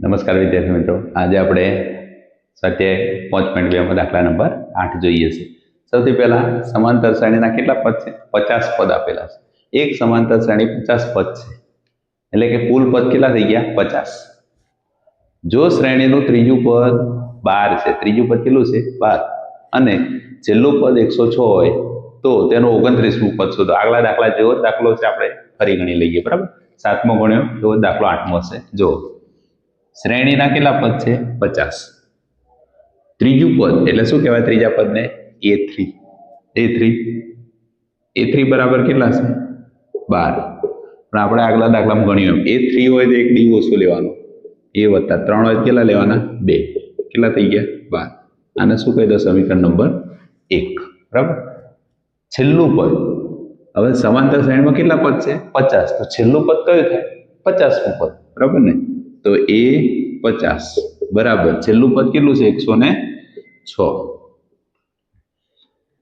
નમસ્કાર વિદ્યાર્થી મિત્રો. આજે આપણે સ્વાધ્યાય પાંચ પોઈન્ટ બેમાં દાખલા નંબર આઠ જોઈએ છે. સૌથી પહેલા સમાંતર શ્રેણીના કેટલા પદ છે? પચાસ પદ આપેલા છે. એક સમાંતર શ્રેણી પચાસ પદ છે. એટલે કે કુલ પદ કેટલા થઈ ગયા? પચાસ. જો શ્રેણીનું ત્રીજું પદ બાર છે, ત્રીજું પદ કેટલું છે? બાર. અને છેલ્લું પદ એકસો છ હોય તો તેનું ઓગણત્રીસમું પદ શોધો. આગલા દાખલા જેવો દાખલો છે આપણે ફરી ગણી લઈએ, બરાબર? સાતમો ગણ્યો એવો દાખલો આઠમો છે જો શ્રેણીના કેટલા પદ છે? પચાસ. ત્રીજું પદ એટલે શું કહેવાય ત્રીજા પદને? A three. A three. A three બરાબર કેટલા છે? બાર. પણ આપણે આગલા દાખલામાં ગણ્યું એમ. એ થ્રી હોય તો એક ડી ઓછું લેવાનો. એ વત્તા ત્રણ હોય કેટલા લેવાના? બે. કેટલા થઈ ગયા? બાર. આને શું કહી દો? સમીકરણ નંબર એક. બરાબર? છેલ્લું પદ. હવે સમાંતર શ્રેણીમાં કેટલા પદ છે? પચાસ. તો છેલ્લું પદ કયું થાય? પચાસમું પદ. બરાબર ને? તો એ પચાસ. બરાબર. છેલ્લું પદ કેટલું છે? એકસો ને છ.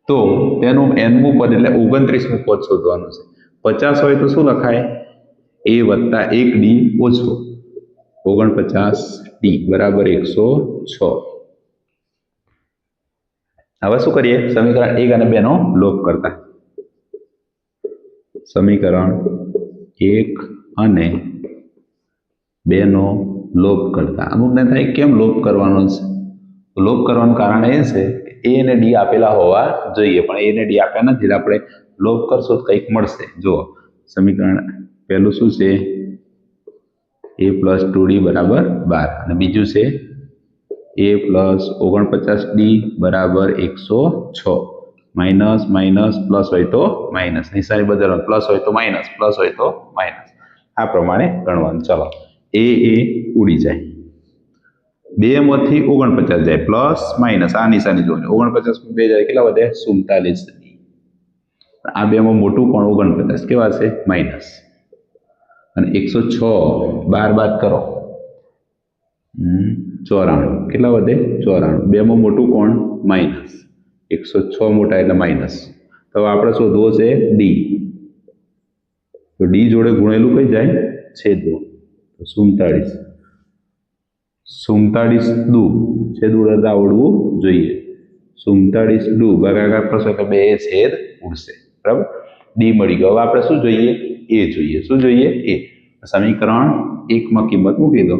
તો તેનું એનમું પદ એટલે ઓગણત્રીસમું પદ શોધવાનું છે. પચાસ હોય તો શું લખાય? એ વત્તા એક ડી ઓછો. ઓગણપચાસ ડી. બરાબર એકસો છ. હવે શું કરીએ? સમીકરણ એક અને બે નો લોપ કરતા. સમીકરણ એક અને બે નો લોપ કરતા અમુકને થાય, કેમ લોપ કરવાનો છે? લોપ કરવાનું કારણ એ છે કે એ અને ડી આપેલા હોવા જોઈએ, પણ એ અને ડી આપ્યા નથી આપણે લોપ કરશો તો કંઈક મળશે. જુઓ, સમીકરણ પહેલું શું છે? એ પ્લસ ટુ ડી બરાબર બાર. અને બીજું છે? એ પ્લસ ઓગણપચાસ ડી બરાબર એકસો છ. માઇનસ માઇનસ, પ્લસ હોય તો માઇનસ. નિશાની બદલવાનું. પ્લસ હોય તો માઇનસ, પ્લસ હોય તો માઇનસ. આ પ્રમાણે ગણવાનું. ચલો. એ એ ઉડી જાય. બેમાંથી ઓગણપચાસ જાય. પ્લસ, માઇનસ આ નિશાની જોવાની ઓગણપચાસ બે જાય કેટલા વધે સુડતાલીસ આ બેમાં મોટું પણ ઓગણપચાસ. કેવા છે? માઇનસ. અને એકસો છ બાર બાદ કરો. ચોરાણું. કેટલા વધે? ચોરાણું. બેમાં મોટું કોણ? માઇનસ. એકસો છ મોટા એટલે માઇનસ. તો આપણે શોધવો છે ડી. તો ડી જોડે ગુણેલું કઈ જાય? છેદવું તો સુડતાળીસ સુડતાળીસ દુ છેદ ઉડતા આવડવું જોઈએ. સુડતાળીસ ડુ ભાગાકાર કરશો તો બે છેદ ઉડશે. બરાબર? ડી મળી ગયો. હવે આપણે શું જોઈએ? એ જોઈએ. શું જોઈએ? એ સમીકરણ એકમાં કિંમત મૂકી દો.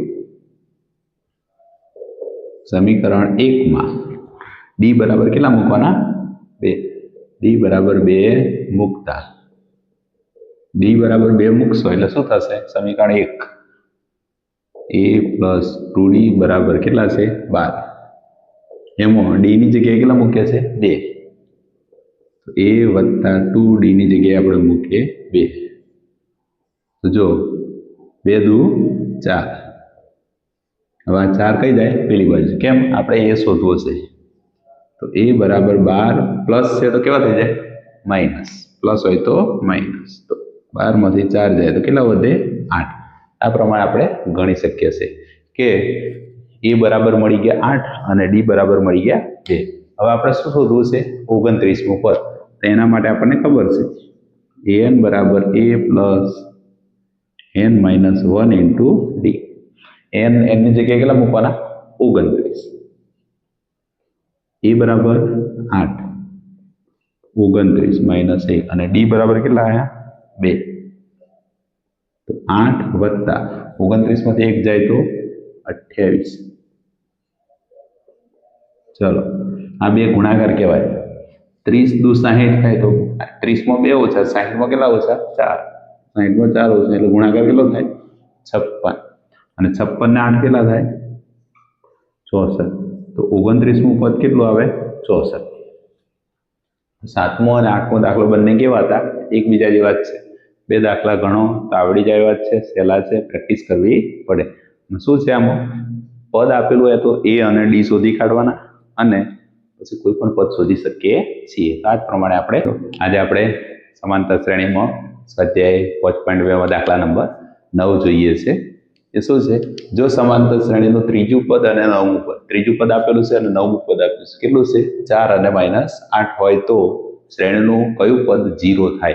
સમીકરણ એકમાં. ડી બરાબર કેટલા મૂકવાના? બે. ડી બરાબર બે મૂકતા. ડી બરાબર બે મૂકશો. એટલે શું થશે? સમીકરણ એક. એ પ્લસ ટુ ડી બરાબર કેટલા છે? બાર. એમાં ડીની જગ્યાએ કેટલા મૂક્યા છે? બે. તો એ વત્તા ટુ ડીની જગ્યાએ આપણે મૂકીએ બે. તો જો, બે દુ ચાર. હવે આ ચાર કઈ જાય? પેલી બાજુ. કેમ? આપણે એ શોધવો છે. તો એ બરાબર બાર પ્લસ છે તો કેવા થઈ જાય? માઇનસ પ્લસ હોય તો માઇનસ તો બારમાંથી ચાર જાય તો કેટલા વધે? આઠ. આ પ્રમાણે આપણે ગણી શકીએ છીએ કે એ બરાબર મળી ગયા આઠ અને ડી બરાબર મળી ગયા બે. હવે આપણે શું શોધવું છે? ઓગણત્રીસમું પદ. તો એના માટે આપણને ખબર છે એન બરાબર a plus n minus one into d. N એનની જગ્યાએ કેટલા મૂકવાના? ઓગણત્રીસ. એ બરાબર આઠ. ઓગણત્રીસ માઇનસ એક અને ડી બરાબર કેટલા આવ્યા બે. તો આઠ વત્તા ઓગણત્રીસમાંથી એક જાય તો અઠ્યાવીસ. ચલો, આ બે ગુણાકાર કહેવાય. ત્રીસ દુ સાહીઠ થાય તો ત્રીસમાં બે ઓછા, સાહીઠમાં કેટલા ઓછા? ચાર. સાહીઠમાં ચાર ઓછા, એટલે ગુણાકાર કેટલો થાય? છપ્પન. અને છપ્પન ને આઠ કેટલા થાય? ચોસઠ. તો ઓગણત્રીસમું પદ કેટલું આવે? ચોસઠ. સાતમો અને આઠમો દાખલો બંને કેવા હતા? એકબીજા જેવા જ છે. બે દાખલા ગણો, તો આવડી જાય એવા છે, સહેલા છે પ્રેક્ટિસ કરવી પડે. શું છે આમાં? પદ આપેલું હોય તો એ અને ડી શોધી કાઢવાના અને પછી કોઈ પણ પદ શોધી શકીએ છીએ. તો આ જ પ્રમાણે આપણે, આજે આપણે સમાંતર શ્રેણીમાં સ્વાધ્યાય પાંચ પોઈન્ટ બેમાં દાખલા નંબર નવ જોઈએ છે. એ શું છે? જો સમાંતર શ્રેણીનું ત્રીજું પદ અને નવમું પદ, ત્રીજું પદ આપેલું છે અને નવમું પદ આપેલું છે. કેટલું છે? ચાર અને માઇનસ આઠ હોય તો શ્રેણીનું કયું પદ? જીરો થાય.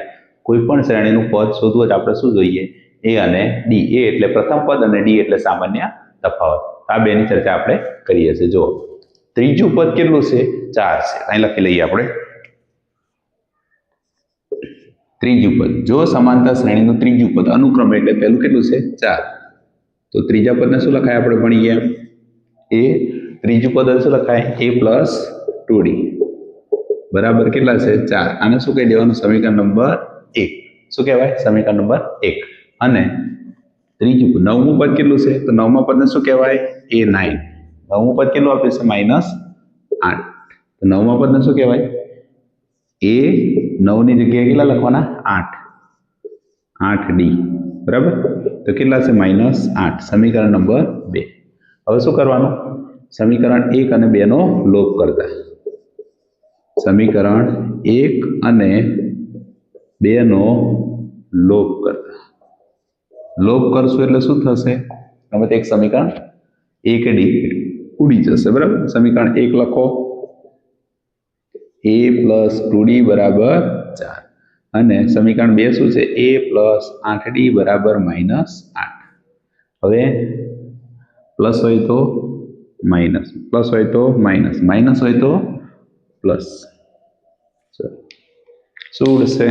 કોઈ પણ શ્રેણીનું પદ શોધવું જ આપણે શું જોઈએ? એ અને ડી એ એટલે પ્રથમ પદ અને ડી એટલે સામાન્ય તફાવત. આ બેની ચર્ચા આપણે કરીએ છીએ. જો ત્રીજું પદ કેટલું છે? ચાર છે. અહીં લખી લઈએ આપણે. ત્રીજું પદ. જો સમાનતા શ્રેણીનું ત્રીજું પદ, અનુક્રમ એટલે પહેલું કેટલું છે? ચાર. તો ત્રીજા પદને શું લખાય આપણે? ભણી ગયા. એ ત્રીજું પદ શું લખાય? એ પ્લસ ટુ બરાબર કેટલા છે? ચાર. આને શું કહી દેવાનું? સમીકરણ નંબર એક. શું કહેવાય? સમીકરણ નંબર એક. અને ત્રીજું નવમું પદ કેટલું છે? તો નવમા પદને શું કહેવાય? એ નાઇન નવમું પદ કેટલું આપ્યું છે? માઇનસ આઠ. તો નવમા પદને શું કહેવાય? એ નવની જગ્યાએ કેટલા લખવાના? આઠ. આઠ ડી. બરાબર? તો કેટલા છે? માઇનસ આઠ. સમીકરણ નંબર બે. હવે શું કરવાનું? સમીકરણ એક અને બેનો લોપ કરતા. સમીકરણ એક અને બેનો લોપ કરતા. લોપ કરશું એટલે શું થશે? હવે એક સમીકરણ એક ડી ઉડી જશે, બરાબર? સમીકરણ એક લખો. એ પ્લસ ટુ ડી બરાબર ચાર. અને સમીકરણ બે શું છે? એ પ્લસ આઠ ડી બરાબર માઇનસ આઠ. હવે પ્લસ હોય તો માઇનસ. પ્લસ હોય તો માઇનસ. માઇનસ હોય તો પ્લસ. શું ઉડશે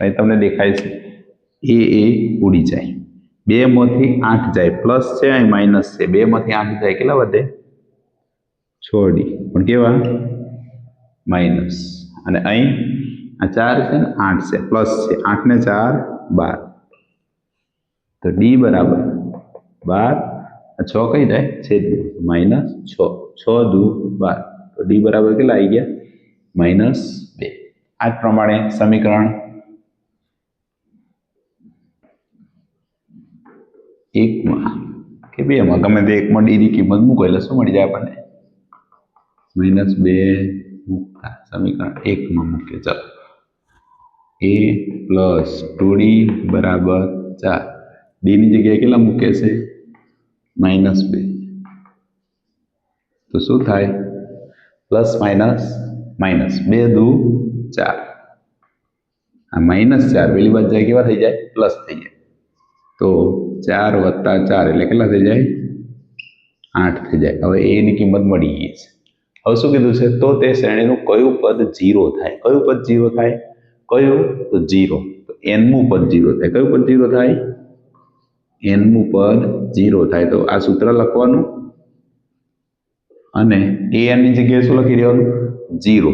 અહીં તમને દેખાય છે. એ એ ઉડી જાય. બે માંથી આઠ જાય. પ્લસ છે અહીં માઇનસ છે. બે માંથી આઠ જાય કેટલા વધે? છ ડી પણ કેવા? માઇનસ. અને અહીં આ ચાર છે ને આઠ છે. પ્લસ છે. આઠ ને ચાર, બાર. તો ડી બરાબર બાર. આ છ કઈ જાય છે માઇનસ છ. છ દુ બાર. તો ડી બરાબર કેટલા આવી ગયા? માઇનસ બે. આ જ પ્રમાણે સમીકરણ એકમાં કે બેમાં ગમે તે એકમાં ડીની કિંમત મૂકો એટલે શું મળી જાય આપણને? માઇનસ બે સમીકરણ એકમાં મૂકીએ. ચાલો. એ પ્લસ ટુ બરાબર ચાર. ડીની જગ્યાએ કેટલા મૂકે છે? માઇનસ બે. તો શું થાય? પ્લસ માઇનસ માઇનસ બે દુ ચાર. આ માઇનસ ચાર, પેલી બાજુ જાય કેવા થઈ જાય? પ્લસ થઈ જાય. તો ચાર વત્તા ચાર એટલે કેટલા થઈ જાય? આઠ થઈ જાય. હવે એની કિંમત મળી ગઈ છે. હવે શું કીધું છે? તો તે શ્રેણીનું કયું પદ જીરો થાય? કયું પદ જીરો થાય? કયું? તો જીરો તો એનમું પદ જીરો થાય. કયું પદ જીરો થાય? એનમું પદ જીરો થાય. તો આ સૂત્ર લખવાનું. અને એ એનની જગ્યાએ શું લખી દેવાનું જીરો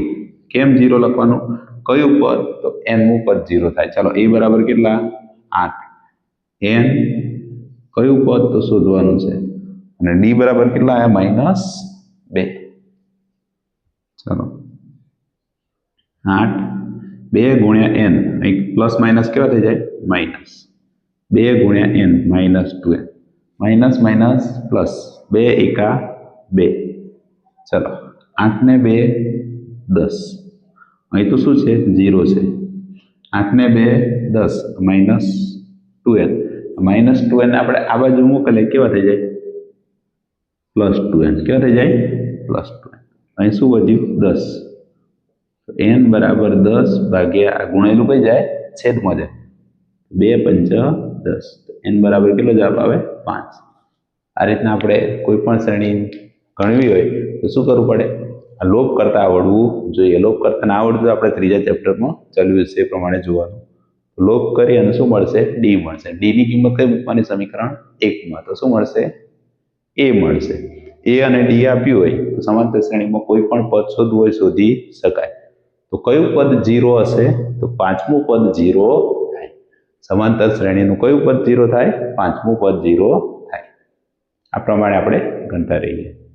કેમ જીરો લખવાનું? કયું પદ? તો એનમું પદ જીરો થાય. ચાલો એ બરાબર કેટલા? આઠ. એન કયું પદ? તો શોધવાનું છે. અને ડી બરાબર કેટલા? આવ્યા માઇનસ બે. ચાલો. આઠ. બે ગુણ્યા એન પ્લસ માઇનસ કેવા થઈ જાય? માઇનસ બે ગુણ્યા n minus two n minus minus plus બે એકા બે. ચલો. આઠને બે દસ. અહીં તો શું છે? ઝીરો છે. આઠ ને બે, દસ. Minus two n minus two n આપણે આ બાજુ મોકલીએ કેવા થઈ જાય? પ્લસ ટુ એન કેવા થઈ જાય? પ્લસ ટુ એન અહીં શું વધ્યું? દસ. એન બરાબર દસ ભાગ્યા આ ગુણેલું કઈ જાય? છેદમાં જાય. બે પંચ દસ. એન બરાબર કેટલો જવાબ આવે? પાંચ. આ રીતના આપણે કોઈ પણ શ્રેણી ગણવી હોય તો શું કરવું પડે? આ લોપ કરતા આવડવું જોઈએ. લોપ કરતા ના આવડતું આપણે ત્રીજા ચેપ્ટરમાં ચાલ્યું છે એ પ્રમાણે જોવાનું. લોપ કરી અને શું મળશે? ડી મળશે. ડીની કિંમત કઈ મૂકવાની? સમીકરણ એકમાં. તો શું મળશે? એ મળશે. એ અને ડી આપ્યું હોય, તો સમાંતર શ્રેણીમાં કોઈ પણ પદ શોધવું હોય, શોધી શકાય. તો કયું પદ જીરો હશે? તો પાંચમું પદ જીરો થાય. સમાંતર શ્રેણીનું કયું પદ જીરો થાય? પાંચમું પદ જીરો થાય. આ પ્રમાણે આપણે ગણતા રહીએ.